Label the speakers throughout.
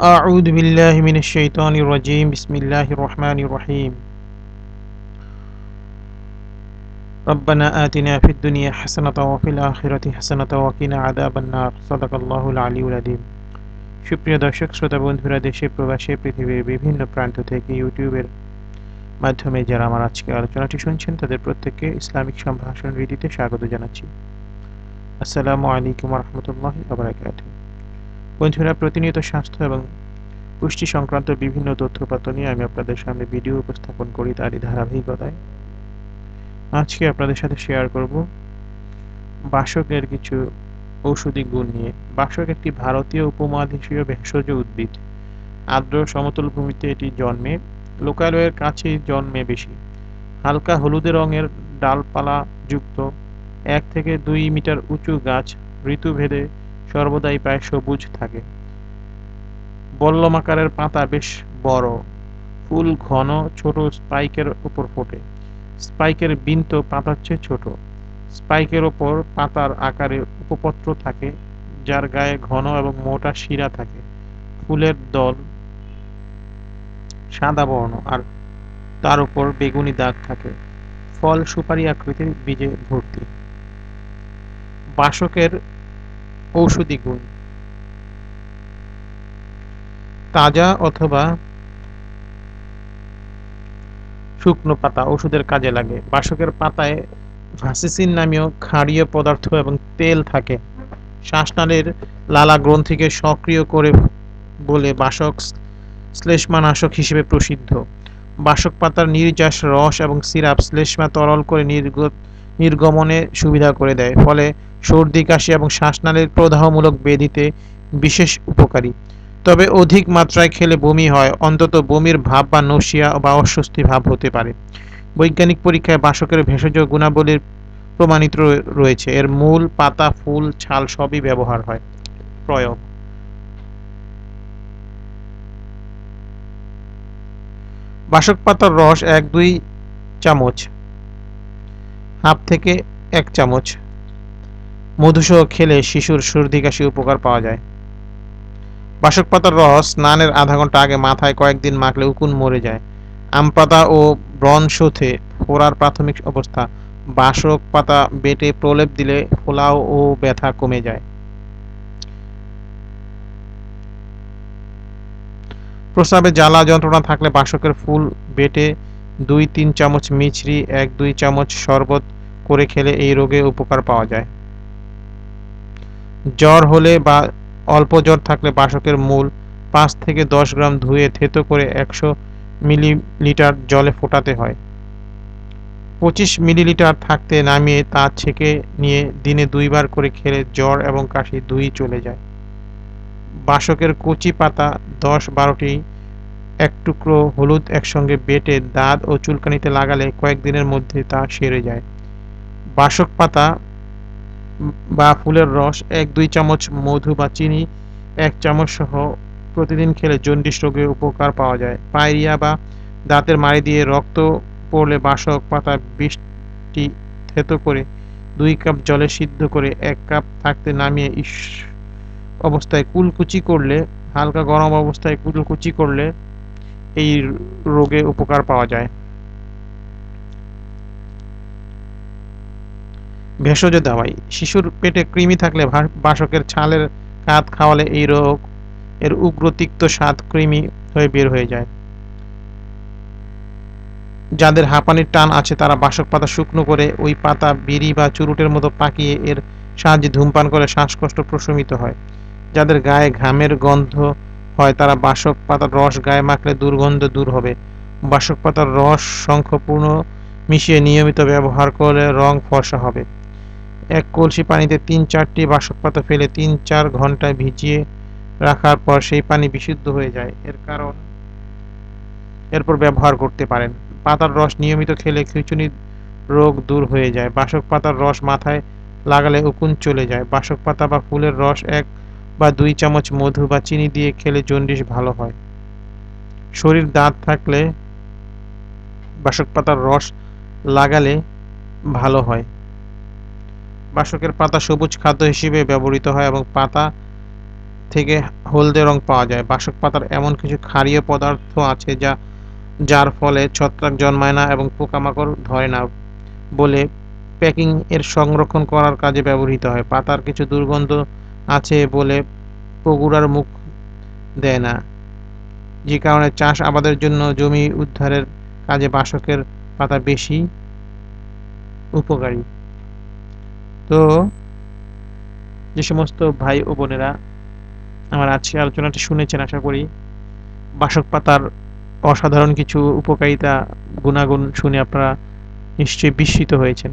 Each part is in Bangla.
Speaker 1: أعوذ بالله من الشيطان الرجيم بسم الله الرحمن الرحيم ربنا آتنا في الدنيا حسنة وفي الآخرة حسنة وقنا عذاب النار صدق الله العلي العظيم সুপ্রিয় দর্শক শ্রোতা বন্ধুরা দেশে প্রবাসে পৃথিবীর বিভিন্ন প্রান্ত থেকে ইউটিউবের মাধ্যমে যারা আমার আজকে আলোচনাটি শুনছেন তাদের প্রত্যেককে ইসলামিক সম্ভাষণ রীতিতে স্বাগত জানাচ্ছি আসসালামু আলাইকুম রহমতুল্লাহ আবরাকাত বন্ধুরা, প্রতিনিয়ত স্বাস্থ্য এবং পুষ্টি সংক্রান্ত বিভিন্ন তথ্যপাত্র নিয়ে আমি আপনাদের সামনে ভিডিও উপস্থাপন করি তারই ধারাবাহিকতায়। আজকে আপনাদের সাথে শেয়ার করব বাসকের কিছু ঔষধি গুণ নিয়ে। বাসক একটি ভারতীয় উপমহাদেশীয় ভেষজ উদ্ভিদ। আর্দ্র সমতল ভূমিতে এটি জন্মে, লোকালয়ের কাছেই জন্মে বেশি। হালকা হলুদে রঙের ডালপালা যুক্ত এক থেকে দুই মিটার উঁচু গাছ, ঋতুভেদে সর্বদাই প্রায় সবুজ থাকে। বল্লমাকারের পাতা বেশ বড়, ফুল ঘন, ছোট স্পাইকের উপর ফোটে। স্পাইকের বিন্ত পাতার চেয়ে ছোট। স্পাইকের ওপর পাতার আকারে উপপত্র থাকে, যার গায়ে ঘন এবং মোটা শিরা থাকে। ফুলের দল সাদা বর্ণ আর তার উপর বেগুনি দাগ থাকে। ফল সুপারি আকৃতির বীজে ভর্তি। বাসকের ঔষধি গুণ। তাজা অথবা শুকনো পাতা ওষুধের কাজে লাগে। বাসকের পাতায় ভাসিসিন নামীয় ক্ষারীয় পদার্থ এবং তেল থাকে। শ্বাসনালীর লালা গ্রন্থিকে সক্রিয় করে বলে বাসক শ্লেষ্মানাশক হিসেবে প্রসিদ্ধ। বাসক পাতার নির্যাস, রস এবং সিরাপ শ্লেষ্মা তরল করে নির্গমনে সুবিধা করে দেয়। ফলে সর্দি, কাশি এবং শ্বাসনালীর প্রদাহমূলক বেদিতে বিশেষ উপকারী। তবে অধিক মাত্রায় খেলে বমি হয়, অন্তত বমির ভাব বা নসিয়া বা অস্বস্তি ভাব হতে পারে। বৈজ্ঞানিক পরীক্ষায় বাসকের ভেষজ গুণাবলীর প্রমাণিত রয়েছে। এর মূল পাতা, ফুল, ছাল সবই ব্যবহার হয়। প্রয়োগ। বাসক পাতার রস এক দুই চামচ, হাফ থেকে এক চামচ। মধুসহ খেলে শিশুর সর্দি কাশি উপকার পাওয়া যায়। বাসক পাতার রস স্নানের আধা ঘণ্টা আগে মাথায় কয়েকদিন মাখলে উকুন মরে যায়। আম পাতা ও ব্রণশোথে ফোড়ার প্রাথমিক অবস্থা। বাসক পাতা বেটে প্রলেপ দিলে ফোলাও ও ব্যথা কমে যায়। প্রস্রাবে জ্বালা যন্ত্রণা থাকলে বাসকের ফুল বেটে দুই তিন চামচ মিছরি এক দুই চামচ শরবত করে খেলে এই রোগে উপকার পাওয়া যায়। জ্বর হলে বা অল্প জ্বর থাকলে বাসকের মূল পাঁচ থেকে দশ গ্রাম ধুয়ে থেতো করে একশো মিলিলিটার জলে ফোটাতে হয়। পঁচিশ মিলিলিটার থাকতে নামিয়ে তা ছেঁকে নিয়ে দিনে দুইবার করে খেলে জ্বর এবং কাশি দুই চলে যায়। বাসকের কচি পাতা দশ বারোটি, এক টুকরো হলুদ একসঙ্গে বেটে দাঁত ও চুলকানিতে লাগালে কয়েকদিনের মধ্যে তা সেরে যায়। বাসক পাতা বা ফুলের রস, এক, দুই চামচ মধু বা চিনি, এক চামচ সহ প্রতিদিন খেলে জন্ডিস রোগে উপকার পাওয়া যায়। পায়রিয়া বা দাঁতের মাড়ি দিয়ে রক্ত পড়লে বাসক পাতা বৃষ্টি থেতো করে দুই কাপ জলে সিদ্ধ করে এক কাপ থাকতে নামিয়ে অবস্থায় কুলকুচি করলে, হালকা গরম অবস্থায় কুলকুচি করলে এই রোগে উপকার পাওয়া যায়। ভেষজ দাওয়াই। শিশুর পেটে কৃমি থাকলে বাসকের ছালের কাত খাওয়ালে এই রোগ এর উগ্র তিক্ত স্বাদ কৃমি হয়ে বের হয়ে যায়। যাদের হাঁপানির টান আছে, তারা বাসক পাতা শুকনো করে ওই পাতা বিড়ি বা চুরুটের মতো পাকিয়ে এর সাহায্যে ধূমপান করে শ্বাসকষ্ট প্রশমিত হয়। যাদের গায়ে ঘামের গন্ধ হয়, তারা বাসক পাতার রস গায়ে মাখলে দুর্গন্ধ দূর হবে। বাসক পাতার রস শঙ্খপূর্ণ মিশিয়ে নিয়মিত ব্যবহার করলে রং ফর্সা হবে। এক কলসি পানিতে তিন চারটি বাসক পাতা ফেলে তিন চার ঘন্টায় ভিজিয়ে রাখার পর সেই পানি বিশুদ্ধ হয়ে যায়। এর কারণ এরপর ব্যবহার করতে পারেন। পাতার রস নিয়মিত খেলে খিচুনি রোগ দূর হয়ে যায়। বাসক পাতার রস মাথায় লাগালে উকুন চলে যায়। বাসক পাতা বা ফুলের রস এক বা দুই চামচ মধু বা চিনি দিয়ে খেলে জন্ডিস ভালো হয়। শরীর দাঁত থাকলে বাসক পাতার রস লাগালে ভালো হয়। বাসকের পাতা সবুজ খাদ্য হিসেবে ব্যবহৃত হয় এবং পাতা থেকে হলদে রং পাওয়া যায়। বাসক পাতার এমন কিছু ক্ষারীয় পদার্থ আছে যা, যার ফলে ছত্রাক জন্মায় না এবং পোকামাকড় ধরে না বলে প্যাকিং এর সংরক্ষণ করার কাজে ব্যবহৃত হয়। পাতার কিছু দুর্গন্ধ আছে বলে পগুড়ার মুখ দেয় না, যে কারণে চাষ আবাদের জন্য জমি উদ্ধারের কাজে বাসকের পাতা বেশি উপকারী। তো যে সমস্ত ভাই ও বোনেরা আমার আজকের আলোচনাটি শুনেছেন, আশা করি বাসক পাতার অসাধারণ কিছু উপকারিতা, গুণাগুণ শুনে আপনারা নিশ্চয়ই বিস্মিত হয়েছেন।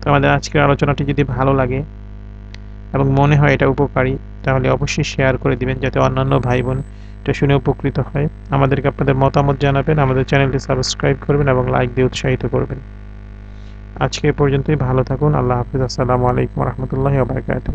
Speaker 1: তো আমাদের আজকের আলোচনাটি যদি ভালো লাগে এবং মনে হয় এটা উপকারী, তাহলে অবশ্যই শেয়ার করে দিবেন যাতে অন্যান্য ভাই বোন এটা শুনে উপকৃত হয়। আমাদেরকে আপনাদের মতামত জানাবেন, আমাদের চ্যানেলটি সাবস্ক্রাইব করবেন এবং লাইক দিয়ে উৎসাহিত করবেন। আজকে পর্যন্তই। ভালো থাকুন। আল্লাহ হাফিজ। আসসালামু আলাইকুম রহমতুল্লাহ বারকাতুহ।